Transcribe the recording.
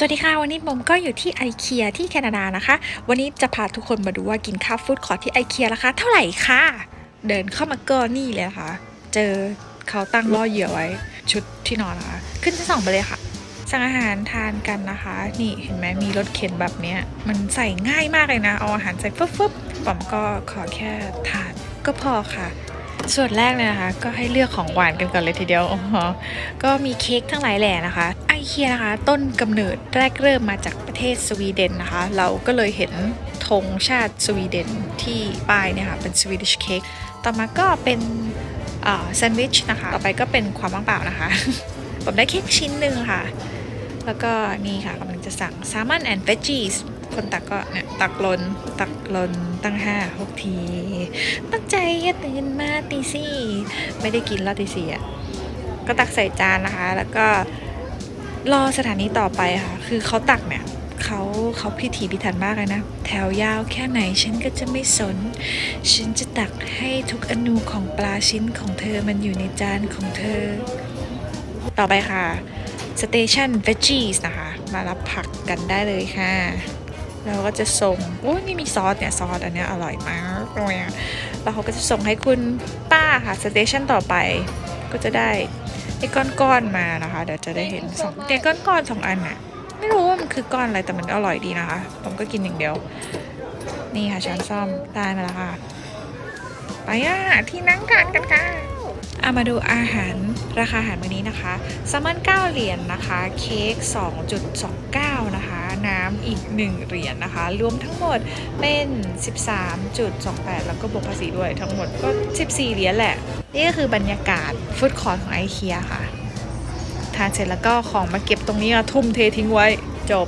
สวัสดีค่ะ วันนี้ผมก็อยู่ที่ไอเคียที่แคนาดานะคะ วันนี้จะพาทุกคนมาดูว่ากินข้าวฟู้ดคอร์ทที่ไอเคียราคาเท่าไหร่ค่ะ เดินเข้ามาก็นี่เลยค่ะ เจอเขาตั้งล่อเหยื่อไว้ ชุดที่นอนนะคะ ขึ้นชั้นสองไปเลยค่ะ สั่งอาหารทานกันนะคะ นี่เห็นไหมมีรถเข็นแบบเนี้ยมันใส่ง่ายมากเลยนะ เอาอาหารใส่ฟึบฟึบป๋อมก็ขอแค่ทานก็พอค่ะส่วนแรกเลยนะคะ ก็ให้เลือกของหวานกันก่อนเลยทีเดียวอ๋อก็มีเค้กทั้งหลายแหล่นะคะ อเคียนะคะ ต้นกำเนิดแรกเริ่มมาจากประเทศสวีเดนนะคะ เราก็เลยเห็นธงชาติสวีเดนที่ป้ายเนี่ยค่ะเป็นสวีดิชเค้กต่อมาก็เป็นแซนด์วิชนะคะ ต่อไปก็เป็นความว่างเปล่านะคะ ผมได้เค้กชิ้นหนึ่งค่ะ แล้วก็นี่ค่ะกำลังจะสั่ง salmon and veggies คนตักก็เนี่ยตักลน ตักลนตั้งห้าหกที ตั้งใจจะตื่นมาตีสี่ไม่ได้กินแล้วตีสี่อะก็ตักใส่จานนะคะ แล้วก็ รอสถานีต่อไปค่ะ คือเขาตักเนี่ยเขาเขาพิถีพิถันมากเลยนะ แถวยาวแค่ไหนฉันก็จะไม่สน ฉันจะตักให้ทุกอนูของปลาชิ้นของเธอมันอยู่ในจานของเธอ ต่อไปค่ะสเตชัน veggies นะคะ มารับผักกันได้เลยค่ะ เราก็จะส่งโอ้ยนี่มีซอสเนี่ย ซอสอันนี้อร่อยมากเลยแล้วเขาก็จะส่งให้คุณป้าค่ะสเตชันต่อไปก็จะได้ ไอ้ก้อนๆมานะคะ เดี๋ยวจะได้เห็นสองไอ้ก้อนๆสองอันน่ะไม่รู้ว่ามันคือก้อนอะไรแต่มันอร่อยดีนะคะ ผมก็กินอย่างเดียว นี่ค่ะช้อนซ่อมได้มาแล้วค่ะ ไปอะที่นั่งทานกันค่ะ อามาดูอาหารราคาอาหารมื้อนี้นะคะแซลมอน9เหรียญนะคะ เค้ก 2.29 นะคะ น้ำอีก 1 เหรียญนะคะ รวมทั้งหมดเป็น 13.28 แล้วก็บวกภาษีด้วยทั้งหมดก็ 14 เหรียญแหละ นี่ก็คือบรรยากาศฟูดคอร์ทของไอเคียค่ะ ทานเสร็จแล้วก็ของมาเก็บตรงนี้อะทุ่มเททิ้งไว้จบ